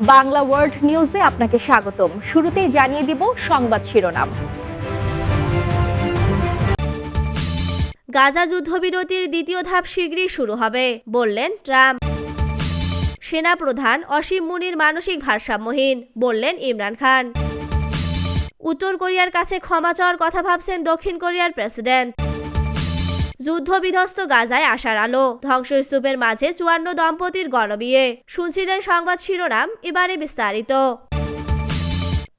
Bangla world নিউজে আপনাকে স্বাগতম। শুরুতেই জানিয়ে দিব সংবাদ শিরোনাম। গাজা যুদ্ধবিরতির দ্বিতীয় ধাপ শীঘ্রই শুরু হবে, বললেন ট্রাম্প। সেনাপ্রধান অসীম মুনির মানসিক ভারসাম্যহীন, বললেন ইমরান খান। উত্তর কোরিয়ার কাছে ক্ষমা চাওয়ার কথা ভাবছেন দক্ষিণ কোরিয়ার প্রেসিডেন্ট। যুদ্ধবিধ্বস্ত গাজায় আসার আলো। ধ্বংসস্তূপের মাঝে চুয়ান্ন দম্পতির গণবিয়ে। শুনছিলেন সংবাদ শিরোনাম এবারে বিস্তারিত।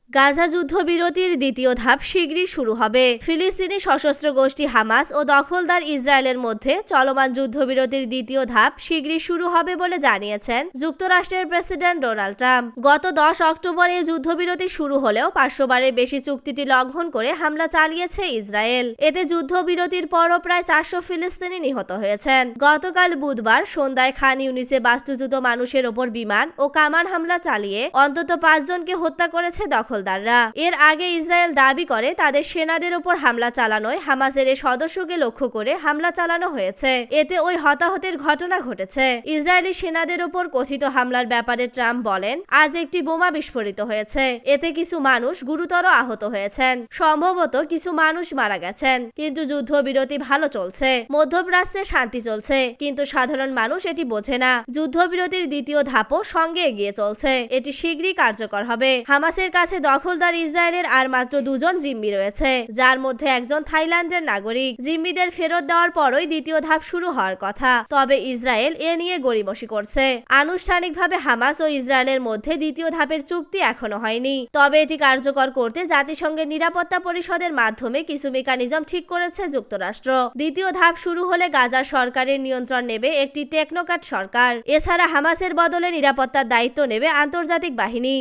গাজা যুদ্ধবিরতির দ্বিতীয় ধাপ শীঘ্রই শুরু হবে। ফিলিস্তিনি সশস্ত্র গোষ্ঠী হামাস ও দখলদার ইসরায়েলের মধ্যে চলমান যুদ্ধবিরতির দ্বিতীয় ধাপ শীঘ্রই শুরু হবে বলে জানিয়েছেন যুক্তরাষ্ট্রের প্রেসিডেন্ট ডোনাল্ড ট্রাম্প। গত দশ অক্টোবর অক্টোবরে যুদ্ধবিরতি শুরু হলেও পাঁচশোবারের বেশি চুক্তিটি লঙ্ঘন করে হামলা চালিয়েছে ইসরায়েল। এতে যুদ্ধবিরতির পরও প্রায় চারশো ফিলিস্তিনি নিহত হয়েছেন। গতকাল বুধবার সন্ধ্যায় খান ইউনিসে বাস্তুচ্যুত মানুষের ওপর বিমান ও কামান হামলা চালিয়ে অন্তত পাঁচজনকে হত্যা করেছে দখলদাররা। এর আগে ইসরায়েল দাবি করে তাদের সেনাদের ওপর হামলা চালানোয় হামাসের সদস্যকে লক্ষ্য করে হামলা চালানো হয়েছে। এতে ওই হতাহতের ঘটনা ঘটেছে। ইসরায়েলি সেনাদের ওপর কথিত হামলার ব্যাপারে ট্রাম্প বলেন, আজ একটি বোমা বিস্ফোরিত হয়েছে। এতে কিছু মানুষ গুরুতর আহত হয়েছেন। সম্ভবত কিছু মানুষ মারা গেছেন। কিন্তু যুদ্ধবিরতি ভালো চলছে। মধ্যপ্রাচ্যে শান্তি চলছে। কিন্তু সাধারণ মানুষ এটি বোঝে না। যুদ্ধবিরতির দ্বিতীয় ধাপও সঙ্গে এগিয়ে চলছে। এটি শীঘ্রই কার্যকর হবে। হামাসের কাছে দখলদার ইসরায়েলের আর মাত্র দুজন জিম্মি রয়েছে, যার মধ্যে একজন থাইল্যান্ডের নাগরিক। জিম্মিদের ফেরত দেওয়ার পরই দ্বিতীয় ধাপ শুরু হওয়ার কথা। তবে ইসরায়েল এ নিয়ে গড়িমসি করছে। আনুষ্ঠানিকভাবে হামাস ও ইসরায়েলের মধ্যে দ্বিতীয় ধাপের চুক্তি এখনও হয়নি। তবে এটি কার্যকর করতে জাতিসংঘের নিরাপত্তা পরিষদের মাধ্যমে কিছু মেকানিজম ঠিক করেছে যুক্তরাষ্ট্র। দ্বিতীয় ধাপ শুরু হলে গাজার সরকারের নিয়ন্ত্রণ নেবে একটি টেকনোক্যাট সরকার। এছাড়া হামাসের বদলে নিরাপত্তার দায়িত্ব নেবে আন্তর্জাতিক বাহিনী।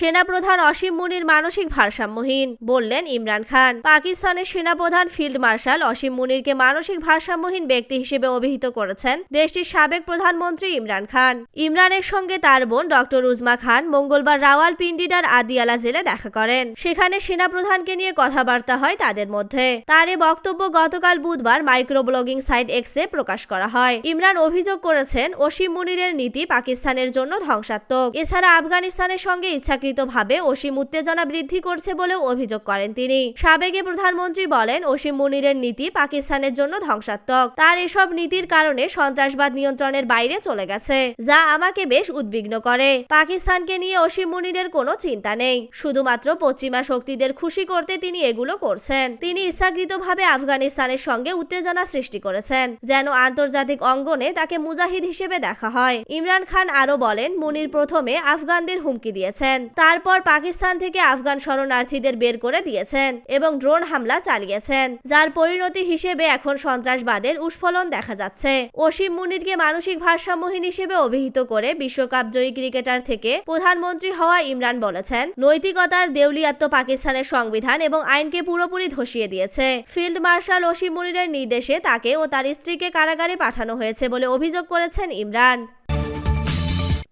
সেনাপ্রধান অসীম মুনির মানসিক ভারসাম্যহীন, বললেন ইমরান খান। পাকিস্তানের সেনাপ্রধান ফিল্ড মার্শাল অসীম মুনিরকে মানসিক ভারসাম্যহীন ব্যক্তি হিসেবে অভিহিত করেছেন দেশটির সাবেক প্রধানমন্ত্রী ইমরান খান। ইমরানের সঙ্গে তার বোন ডক্টর উজমা খান মঙ্গলবার রাওয়াল রাওয়ালপিন্ডিডার আদিয়ালা জেলে দেখা করেন। সেখানে সেনাপ্রধানকে নিয়ে কথাবার্তা হয় তাদের মধ্যে। তার এ বক্তব্য গতকাল বুধবার মাইক্রো ব্লগিং সাইট এক্সে প্রকাশ করা হয়। ইমরান অভিযোগ করেছেন, অসীম মুনিরের নীতি পাকিস্তানের জন্য ধ্বংসাত্মক। এছাড়া আফগানিস্তানের সঙ্গে ইচ্ছাকৃত ইচ্ছাকৃতভাবে অসীম উত্তেজনা বৃদ্ধি করছে বলেও অভিযোগ করেন তিনি। সাবেক প্রধানমন্ত্রী বলেন, অসীম মুনিরের নীতি পাকিস্তানের জন্য ধ্বংসাত্মক। তার এসব নীতির কারণে সন্ত্রাসবাদ নিয়ন্ত্রণের বাইরে চলে গেছে, যা আমাকে বেশ উদ্বিগ্ন করে। পাকিস্তানকে নিয়ে অসীম মুনিরের কোনো চিন্তা নেই। শুধুমাত্র পশ্চিমা শক্তিদের খুশি করতে তিনি এগুলো করছেন। তিনি ইচ্ছাকৃতভাবে আফগানিস্তানের সঙ্গে উত্তেজনা সৃষ্টি করেছেন, যেন আন্তর্জাতিক অঙ্গনে তাকে মুজাহিদ হিসেবে দেখা হয়। ইমরান খান আরও বলেন, মুনির প্রথমে আফগানদের হুমকি দিয়েছেন। তারপর পাকিস্তান থেকে আফগান শরণার্থীদের বের করে দিয়েছেন এবং ড্রোন হামলা চালিয়েছেন। যার পরিণতি হিসেবে এখন সন্ত্রাসবাদের উস্ফলন দেখা যাচ্ছে। অসীম মুনিরকে মানসিক ভারসাম্যহীন হিসেবে অভিহিত করে বিশ্বকাপ জয়ী ক্রিকেটার থেকে প্রধানমন্ত্রী হওয়া ইমরান বলেছেন, নৈতিকতার দেউলিয়াত্ম পাকিস্তানের সংবিধান এবং আইনকে পুরোপুরি ধসিয়ে দিয়েছে। ফিল্ড মার্শাল অসীম মুনিরের নির্দেশে তাকে ও তার স্ত্রীকে কারাগারে পাঠানো হয়েছে বলে অভিযোগ করেছেন ইমরান।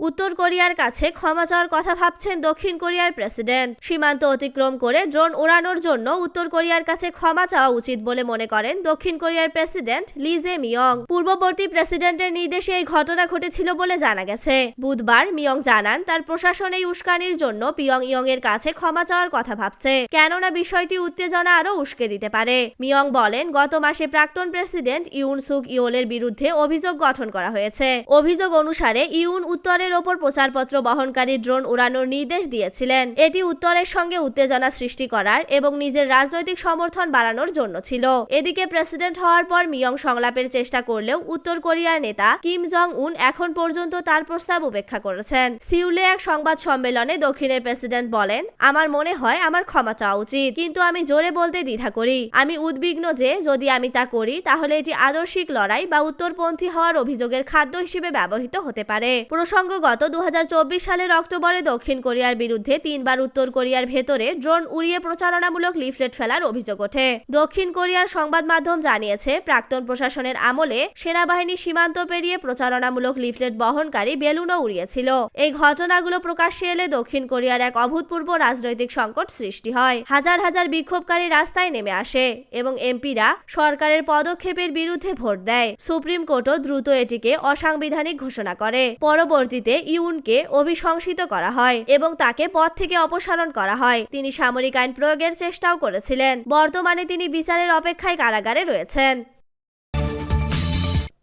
উত্তর কোরিয়ার কাছে ক্ষমা চাওয়ার কথা ভাবছেন দক্ষিণ কোরিয়ার প্রেসিডেন্ট। সীমান্ত অতিক্রম করে ড্রোন উড়ানোর জন্য উত্তর কোরিয়ার কাছে ক্ষমা চাওয়া উচিত বলে মনে করেন দক্ষিণ কোরিয়ার প্রেসিডেন্ট লি জে মিয়ং পূর্ববর্তী প্রেসিডেন্টের নির্দেশে এই ঘটনা ঘটেছিল বলে জানা গেছে। বুধবার মিয়ং জানান তার প্রশাসন এই উস্কানির জন্য পিয়ং ইয়ং এর কাছে ক্ষমা চাওয়ার কথা ভাবছে। কেননা বিষয়টি উত্তেজনা আরও উস্কে দিতে পারে। মিয়ং বলেন, গত মাসে প্রাক্তন প্রেসিডেন্ট ইউন সুক ইওলের বিরুদ্ধে অভিযোগ গঠন করা হয়েছে। অভিযোগ অনুসারে ইউন উত্তরের উত্তরের ওপর প্রচারপত্র বহনকারী ড্রোন উড়ানোর নির্দেশ দিয়েছিলেন। এটি উত্তরের সঙ্গে উত্তেজনা সৃষ্টি করার এবং নিজের রাজনৈতিক সমর্থন বাড়ানোর জন্য ছিল। এদিকে প্রেসিডেন্ট হওয়ার পর মিয়ং সংলাপের চেষ্টা করলেও উত্তর কোরিয়ার নেতা কিম জং উন এখন পর্যন্ত তার প্রস্তাব উপেক্ষা করেছেন। সিউলে এক সংবাদ সম্মেলনে দক্ষিণের প্রেসিডেন্ট বলেন, আমার মনে হয় আমার ক্ষমা চাওয়া উচিত, কিন্তু আমি জোরে বলতে দ্বিধা করি। আমি উদ্বিগ্ন যে যদি আমি তা করি, তাহলে এটি আদর্শিক লড়াই বা উত্তরপন্থী হওয়ার অভিযোগের খাদ্য হিসেবে ব্যবহৃত হতে পারে। প্রসঙ্গ গত দু হাজার চব্বিশ সালের অক্টোবরে দক্ষিণ কোরিয়ার বিরুদ্ধে তিনবার উত্তর কোরিয়ার ভেতরে ড্রোন উড়িয়ে প্রচারণামূলক লিফলেট ফেলার অভিযোগ ওঠে। দক্ষিণ কোরিয়ার সংবাদ মাধ্যম জানিয়েছে, প্রাক্তন প্রশাসনের আমলে সেনাবাহিনী সীমান্ত পেরিয়ে প্রচারণামূলক লিফলেট বহনকারী বেলুনও উড়িয়েছিল। এই ঘটনাগুলো প্রকাশ্যে এলে দক্ষিণ কোরিয়ার এক অভূতপূর্ব রাজনৈতিক সংকট সৃষ্টি হয়। হাজার হাজার বিক্ষোভকারী রাস্তায় নেমে আসে এবং এমপিরা সরকারের পদক্ষেপের বিরুদ্ধে ভোট দেয়। সুপ্রিম কোর্টও দ্রুত এটিকে অসাংবিধানিক ঘোষণা করে। পরবর্তীতে পদ্ধতিতে ইউনকে অভিশংসিত করা হয় এবং তাকে পদ থেকে অপসারণ করা হয়। তিনি সামরিক আইন প্রয়োগের চেষ্টাও করেছিলেন। বর্তমানে তিনি বিচারের অপেক্ষায় কারাগারে রয়েছেন।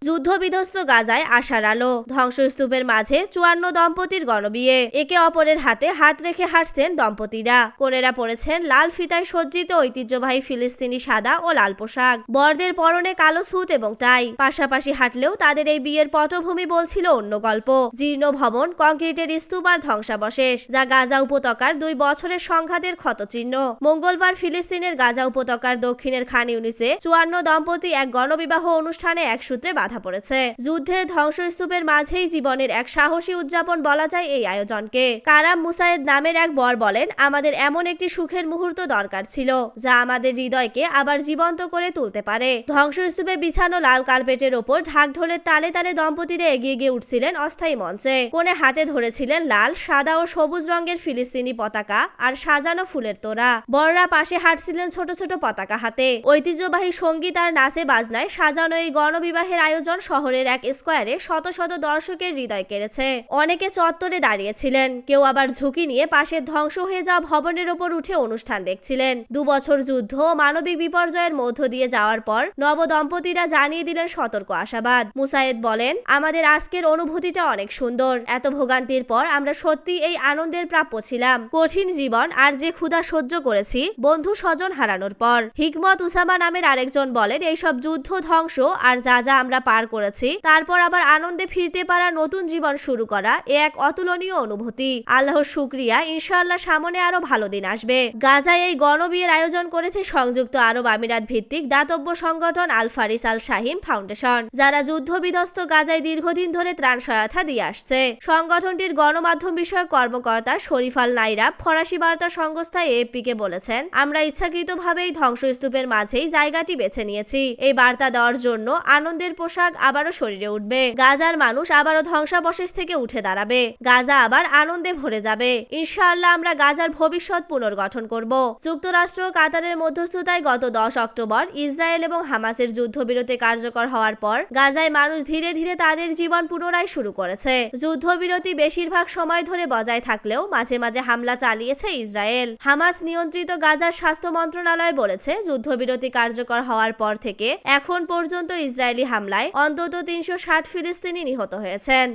যুদ্ধবিধ্বস্ত গাজায় আশার আলো। ধ্বংসস্তূপের মাঝে চুয়ান্ন দম্পতির গণবিয়ে। একে অপরের হাতে হাত রেখে হাঁটছেন দম্পতিরা। কোনেরা পরেছেন লাল ফিতায় সজ্জিত ঐতিহ্যবাহী ফিলিস্তিনি সাদা ও লাল পোশাক। বরদের পরনে কালো স্যুট এবং টাই। পাশাপাশি হাঁটলেও তাদের এই বিয়ের পটভূমি বলছিল অন্য গল্প। জীর্ণ ভবন কংক্রিটের স্তূপ আর ধ্বংসাবশেষ, যা গাজা উপত্যকার দুই বছরের সংঘাতের ক্ষতচিহ্ন। মঙ্গলবার ফিলিস্তিনের গাজা উপত্যকার দক্ষিণের খান ইউনিসে চুয়ান্ন দম্পতি এক গণবিবাহ অনুষ্ঠানে এক সূত্রে বাধা পড়েছে। যুদ্ধের ধ্বংসস্তূপের মাঝেই জীবনের এক সাহসী উদযাপন বলা যায় এই আয়োজনকে। কারাম মুসায়েদ নামের এক বর বলেন, আমাদের এমন একটি সুখের মুহূর্ত দরকার ছিল, যা আমাদের হৃদয়কে আবার জীবন্ত করে তুলতে পারে। ধ্বংসস্তূপে বিছানো লাল কার্পেটের ওপর ঢাকঢোলের তালে তালে দম্পতিরা এগিয়ে গিয়ে উঠছিলেন অস্থায়ী মঞ্চে। কোণে হাতে ধরেছিলেন লাল, সাদা ও সবুজ রঙের ফিলিস্তিনি পতাকা আর সাজানো ফুলের তোড়া। বড়রা পাশে হাঁটছিলেন ছোট ছোট পতাকা হাতে। ঐতিহ্যবাহী সংগীত আর নাচে বাজনায় সাজানো এই গণবিবাহের আয়োজন শহরের এক স্কোয়ারে শত শত দর্শকের হৃদয় কেড়েছে। অনেকে চত্বরে দাঁড়িয়েছিলেন, কেউ আবার ঝুঁকি নিয়ে পাশের ধ্বংস হয়ে যাওয়া ভবনের ওপর উঠে অনুষ্ঠান দেখছিলেন। দু বছর যুদ্ধ মানবিক বিপর্যয়ের মধ্য দিয়ে যাওয়ার পর নব দম্পতিরা জানিয়ে দিলেন সতর্ক আশাবাদ। মুসায়েদ বলেন, আমাদের আজকের অনুভূতিটা অনেক সুন্দর। এত ভোগান্তির পর আমরা সত্যি এই আনন্দের প্রাপ্য ছিলাম। কঠিন জীবন আর যে ক্ষুধা সহ্য করেছি, বন্ধু স্বজন হারানোর পর। হিকমত উসামা নামের আরেকজন বলেন, এইসব যুদ্ধ, ধ্বংস আর যা যা আমরা পার করেছি। তারপর আবার আনন্দে ফিরতে পারা নতুন জীবন শুরু করা এ এক অতুলনীয় অনুভূতি। আল্লাহর শুক্রিয়া। ইনশাআল্লাহ সামনে আরও ভালো দিন আসবে। গাজায় এই গণবিয়ের আয়োজন করেছে সংযুক্ত আরব আমিরাত ভিত্তিক দাতব্য সংগঠন Al Faris Al Shahim foundation, যারা যুদ্ধ বিধ্বস্ত গাজায় দীর্ঘদিন ধরে ত্রাণ সহায়তা দিয়ে আসছে। সংগঠনটির গণমাধ্যম বিষয়ক কর্মকর্তা শরীফ আল নাইরা ফরাসি বার্তা সংস্থা এএফপিকে বলেছেন, আমরা ইচ্ছাকৃতভাবেই ধ্বংসস্তূপের মাঝেই জায়গাটি বেছে নিয়েছি। এই বার্তা দেওয়ার জন্য আনন্দের পোশাক আবারও শরীরে উঠবে। গাজার মানুষ আবারও ধ্বংসাবশেষ থেকে উঠে দাঁড়াবে। গাজা আবার আনন্দে ভরে যাবে। ইনশাআল্লাহ আমরা গাজার ভবিষ্যৎ পুনর্গঠন করব। যুক্তরাষ্ট্র কাতারের মধ্যস্থতায় গত দশ অক্টোবর ইসরায়েল এবং হামাসের যুদ্ধবিরতি কার্যকর হওয়ার পর গাজায় মানুষ ধীরে ধীরে তাদের জীবন পুনরায় শুরু করেছে। যুদ্ধবিরতি বেশিরভাগ সময় ধরে বজায় থাকলেও মাঝে মাঝে হামলা চালিয়েছে ইসরায়েল। হামাস নিয়ন্ত্রিত গাজার স্বাস্থ্য মন্ত্রণালয় বলেছে, যুদ্ধবিরতি কার্যকর হওয়ার পর থেকে এখন পর্যন্ত ইসরায়েলি হামলায় অন্তত তিনশো ষাট ফিলিস্তিনি নিহত হয়েছেন।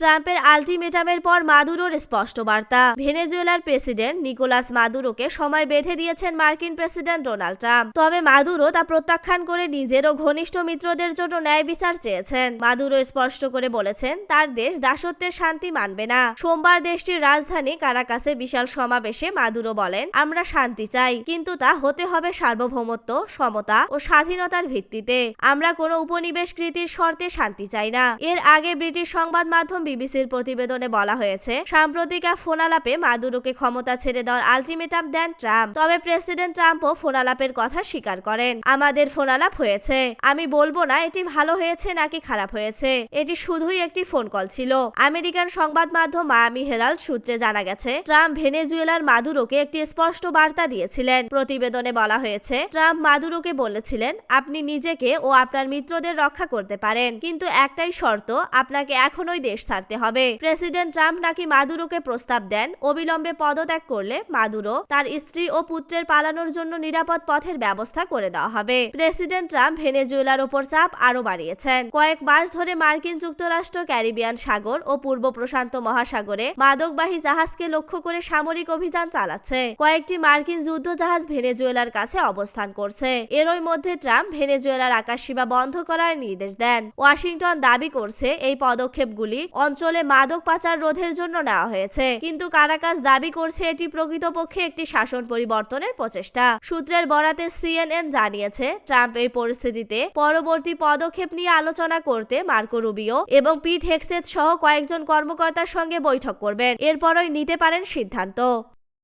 ট্রাম্পের আলটিমেটামের পর মাদুরোর স্পষ্ট বার্তা। ভেনেজুয়েলার প্রেসিডেন্ট নিকোলাস মাদুরোকে সময় বেঁধে দিয়েছেন মার্কিন প্রেসিডেন্ট ডোনাল্ড ট্রাম্প। তবে মাদুরো তা প্রত্যাখ্যান করে নিজের ও ঘনিষ্ঠ মিত্রদের জন্য ন্যায় বিচার চেয়েছেন। মাদুরো স্পষ্ট করে বলেছেন, তার দেশ দাসত্বের শান্তি মানবে না। সোমবার দেশটির রাজধানী কারাকাসে বিশাল সমাবেশে মাদুরো বলেন, আমরা শান্তি চাই, কিন্তু তা হতে হবে সার্বভৌমত্ব, সমতা ও স্বাধীনতার ভিত্তিতে। আমরা কোনো উপনিবেশকৃতির শর্তে শান্তি চাই না। এর আগে ব্রিটিশ সংবাদ মাধ্যম বিবিসির প্রতিবেদনে বলা হয়েছে, সাম্প্রতিক এক ফোনালাপে মাদুরোকে ক্ষমতা ছেড়ে দেওয়ার আলটিমেটাম দেন ট্রাম্প। তবে প্রেসিডেন্ট ট্রাম্পও ফোনালাপের কথা স্বীকার করেন। আমাদের ফোনালাপ হয়েছে। আমি বলব না এটি ভালো হয়েছে নাকি খারাপ হয়েছে। এটি শুধুই একটি ফোন কল ছিল। আমেরিকান সংবাদ মাধ্যম মায়ামি হেরাল্ড সূত্রে জানা গেছে, ট্রাম্প ভেনেজুয়েলার মাদুরোকে একটি স্পষ্ট বার্তা দিয়েছিলেন। প্রতিবেদনে বলা হয়েছে, ট্রাম্প মাদুরোকে বলেছিলেন, আপনি নিজেকে ও আপনার মিত্রদের রক্ষা করতে পারেন। কিন্তু একটাই শর্ত, আপনাকে এখনই দেশ ছাড়তে হবে। প্রেসিডেন্ট ট্রাম্প নাকি মাদুরোকে প্রস্তাব দেন। অবিলম্বে পদত্যাগ করলে মাদুরো তার স্ত্রী ও পুত্রের পালানোর জন্য নিরাপদ পথের ব্যবস্থা করে দেওয়া হবে। প্রেসিডেন্ট ট্রাম্প ভেনেজুয়েলার ওপর চাপ আরও বাড়িয়েছেন। কয়েক মাস ধরে মার্কিন যুক্তরাষ্ট্র, ক্যারিবিয়ান সাগর ও পূর্ব প্রশান্ত মহাসাগরে মাদকবাহী জাহাজকে লক্ষ্য করে সামরিক অভিযান চালাচ্ছে। কয়েকটি মার্কিন যুদ্ধ জাহাজ ভেনেজুয়েলার কাছে অবস্থান করছে। এরই মধ্যে ট্রাম্প ভেনেজুয়েলার আকাশসীমা বন্ধ করার নির্দেশ দেন। ওয়াশিংটন দাবি করছে এই পদক্ষেপগুলি অঞ্চলে মাদক পাচার রোধের জন্য নেওয়া হয়েছে। কিন্তু কারাকাস দাবি করছে এটি প্রকৃতপক্ষে একটি শাসন পরিবর্তনের প্রচেষ্টা। সূত্রের বরাতে সিএনএন জানিয়েছে, ট্রাম্প এই পরিস্থিতিতে পরবর্তী পদক্ষেপ নিয়ে আলোচনা করতে মার্কো রুবিও এবং পিট হেক্সেত সহ কয়েকজন কর্মকর্তার সঙ্গে বৈঠক করবেন। এরপরই নিতে পারেন সিদ্ধান্ত।